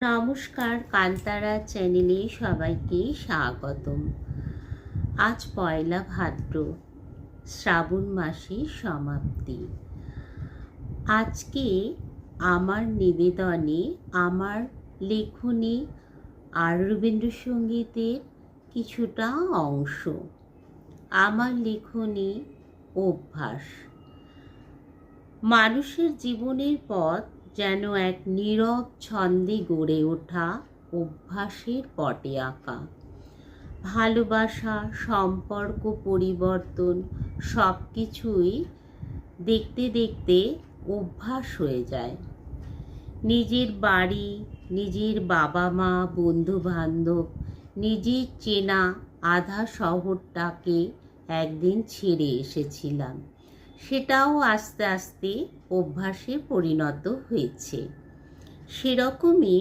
নমস্কার কান্তারা চ্যানেলে সবাইকে স্বাগতম। আজ পয়লা ভাদ্র, শ্রাবণ মাসের সমাপ্তি। আজকে আমার নিবেদনে আমার লেখনী আর রবীন্দ্রসঙ্গীতের কিছুটা অংশ। আমার লেখনী অভ্যাস। মানুষের জীবনের পথ যেন এক নীরব ছন্দে গড়ে ওঠা অভ্যাসের পটে আঁকা। ভালোবাসা, সম্পর্ক পরিবর্তন সব কিছুই দেখতে দেখতে অভ্যাস হয়ে যায়। নিজের বাড়ি, নিজের বাবা মা বন্ধু বান্ধব নিজের চেনা আধা শহরটাকে একদিন ছেড়ে এসেছিলাম। সেটাও আস্তে আস্তে অভ্যাসে পরিণত হয়েছে। সেরকমই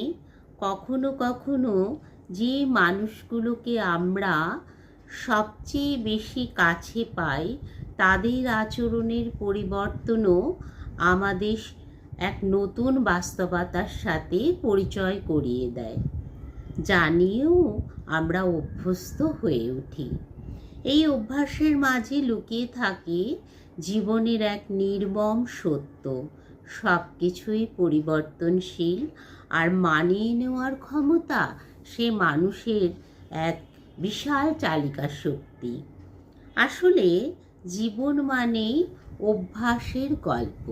কখনো কখনো যে মানুষগুলোকে আমরা সবচেয়ে বেশি কাছে পাই, তাদের আচরণের পরিবর্তনও আমাদের এক নতুন বাস্তবতার সাথে পরিচয় করিয়ে দেয় জানিয়েও আমরা অভ্যস্ত হয়ে উঠি। এই অভ্যাসের মাঝে লুকিয়ে থাকে জীবনের এক নির্মম সত্য। সব কিছুই পরিবর্তনশীল আর মানিয়ে নেওয়ার ক্ষমতা সে মানুষের এক বিশাল চালিকা শক্তি। আসলে জীবন মানেই অভ্যাসের গল্প,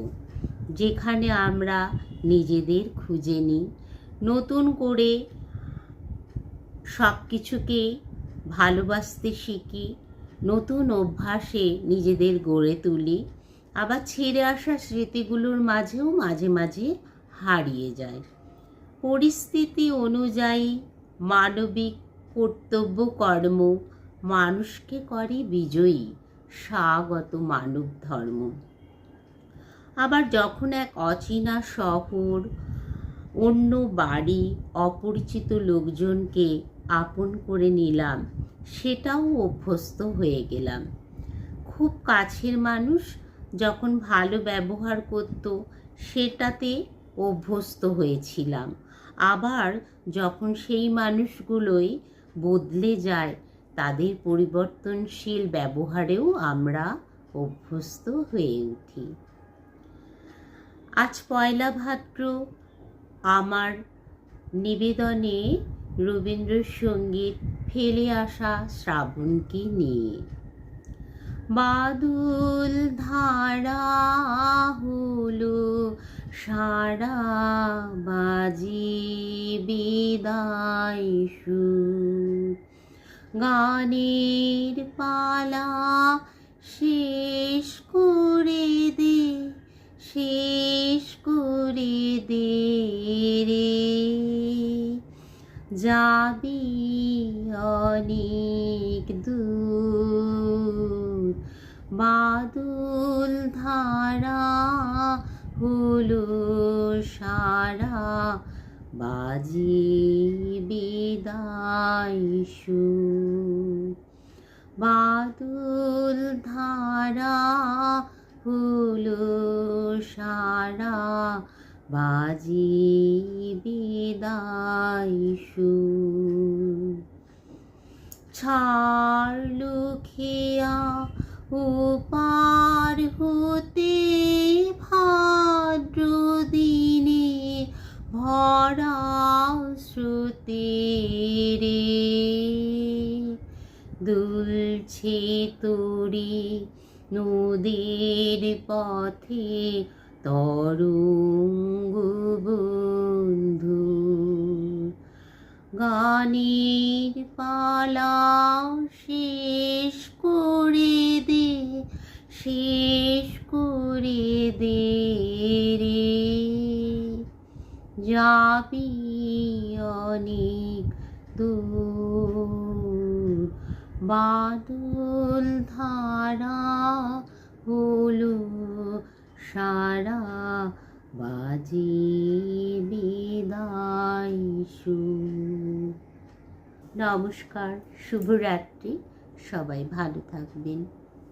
যেখানে আমরা নিজেদের খুঁজে নিই। নতুন করে সব কিছুকে ভালোবাসতে শিখি নতুন অভ্যাসে নিজেদের গড়ে তুলি, আবার ছেড়ে আসা স্মৃতিগুলোর মাঝেও মাঝে মাঝে হারিয়ে যায়। পরিস্থিতি অনুযায়ী মানবিক কর্তব্য কর্ম মানুষকে করে বিজয়ী, স্বাগত মানব ধর্ম। আবার যখন এক অচেনা শহর, অন্য বাড়ি, অপরিচিত লোকজনকে আপন করে নিলাম সেটাও অভ্যস্ত হয়ে গেলাম। খুব কাছের মানুষ যখন ভালো ব্যবহার করত, সেটাতে অভ্যস্ত হয়েছিলাম। আবার যখন সেই মানুষগুলোই বদলে যায়, তাদের পরিবর্তনশীল ব্যবহারেও আমরা অভ্যস্ত হয়ে উঠি। আজ পয়লা ভাদ্র, আমার নিবেদনে রবীন্দ্রসঙ্গীত ফেলে আসা শ্রাবণকে নিয়ে। বাদুল ধারা হলো সারা বাজি বিদায় গানের পালা শেষ করে দে, শেষ করে দে রে। যাবি অনেক দূর। বাদুল ধারা হলো সারা, বাজি বিদায় বাদুল ধারা হলো সারা, বাজি বিদায় ছাড়লো খেয়া ও পার হতে ভাদ্র দিনে ভরা শ্রুতি রে দুলছে তোরি নদীর পথে তরঙ্গ বন্ধু। গানের পালা শেষ করে দে, শেষ করে দে রে। যাবি অনেক দূর, বাদল ধারা হলো সারা বাজি। নমস্কার শুভরাত্রি। সবাই ভালো থাকবেন।